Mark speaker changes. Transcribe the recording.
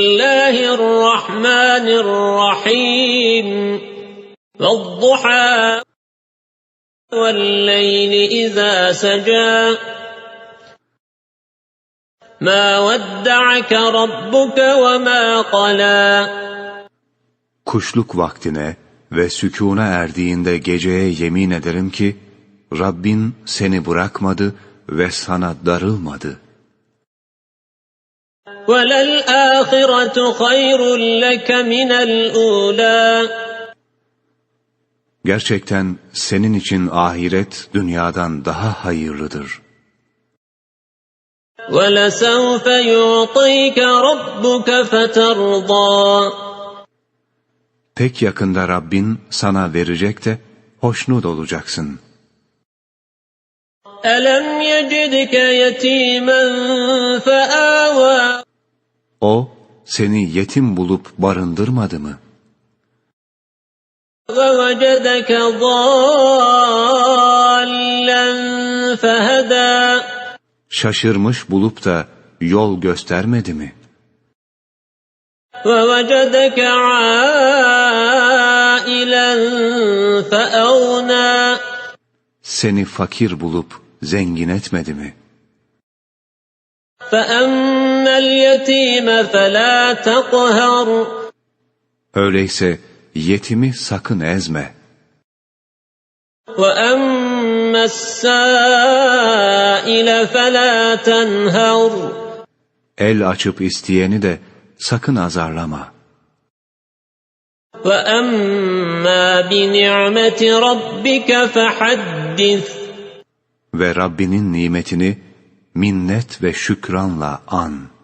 Speaker 1: الله الرحمن الرحيم والضحى والليل إذا سجى ما ودعك ربك وما قلى
Speaker 2: Kuşluk vaktine ve sükûna erdiğinde geceye yemin ederim ki, Rabbin seni bırakmadı ve sana darılmadı.
Speaker 1: وللآخرة خير لك من الأولى
Speaker 2: Gerçekten senin için ahiret dünyadan daha hayırlıdır.
Speaker 1: ولسوف يعطيك ربك فترضى
Speaker 2: Pek yakında Rabbin sana verecek de hoşnut olacaksın.
Speaker 1: ألم يجدك يتيما فآوى
Speaker 2: O, seni yetim bulup barındırmadı mı?
Speaker 1: ووجدك ضالا فهدى
Speaker 2: Şaşırmış bulup da yol göstermedi mi?
Speaker 1: ووجدك عائلا فأغنى
Speaker 2: Seni fakir bulup zengin etmedi mi?
Speaker 1: فأما اليتيم فلا تقهر
Speaker 2: Öyleyse yetimi sakın ezme.
Speaker 1: وأما السائل فلا تنهر
Speaker 2: El açıp isteyeni de sakın azarlama.
Speaker 1: وأما بنعمة ربك فحدث
Speaker 2: Ve Rabbinin nimetini minnet ve şükranla an.